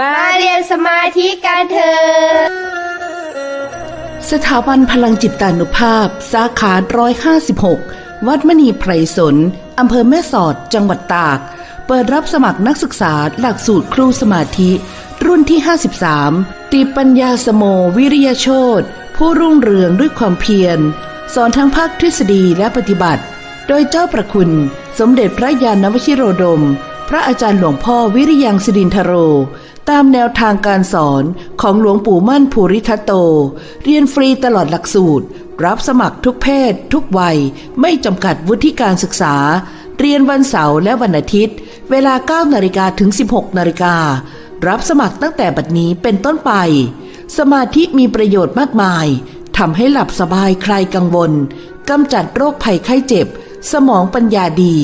มาเรียนสมาธิกันเถอะสถาบันพลังจิตตานุภาพ สาขา156วัดมณีไพรสนอำเภอแม่สอด จังหวัดตาก เปิดรับสมัครนักศึกษาหลักสูตรครูสมาธิ รุ่นที่ 53 ติปัญญาสโมวิริยโชตผู้รุ่งเรืองด้วยความเพียร สอนทั้งภาคทฤษฎีและปฏิบัติ โดยเจ้าประคุณ สมเด็จพระยาณวชิโรดม ระอาจารย์หลวงพ่อวิริยังสิรินทโร ตามแนวทางการสอนของหลวงปู่มั่นภูริทัตโต เรียนฟรีตลอดหลักสูตร รับสมัครทุกเพศ ทุกวัย ไม่จำกัดวุฒิการศึกษา เรียนวันเสาร์และวันอาทิตย์ เวลา 9นาฬิกาถึง 16นาฬิการับสมัครตั้งแต่บัดนี้เป็นต้นไป สมาธิมีประโยชน์มากมายทำให้หลับสบายคลายกังวลกำจัดโรคภัยไข้เจ็บ สมองปัญญาดี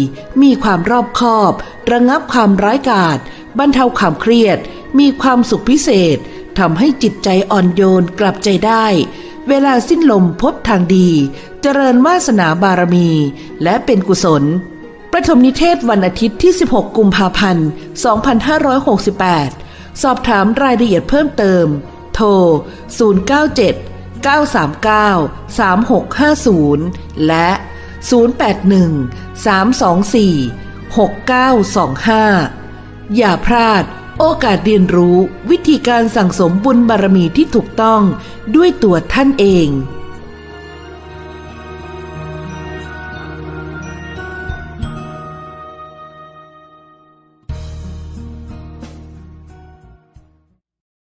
มีความรอบคอบ ระงับความร้ายกาจบรรเทาความเครียด มีความสุขพิเศษทำให้จิตใจอ่อนโยนกลับใจได้ เวลาสิ้นลมพบทางดี เจริญวาสนาบารมี และเป็นกุศล ประถมนิเทศวันอาทิตย์ที่ 16 กุมภาพันธ์ 2568 สอบถามรายละเอียดเพิ่มเติม โทร 097 939 3650 และ 081 324 6925 อย่าพลาดโอกาสเรียนรู้วิธีการสั่งสมบุญบารมีที่ถูกต้องด้วยตัวท่านเอง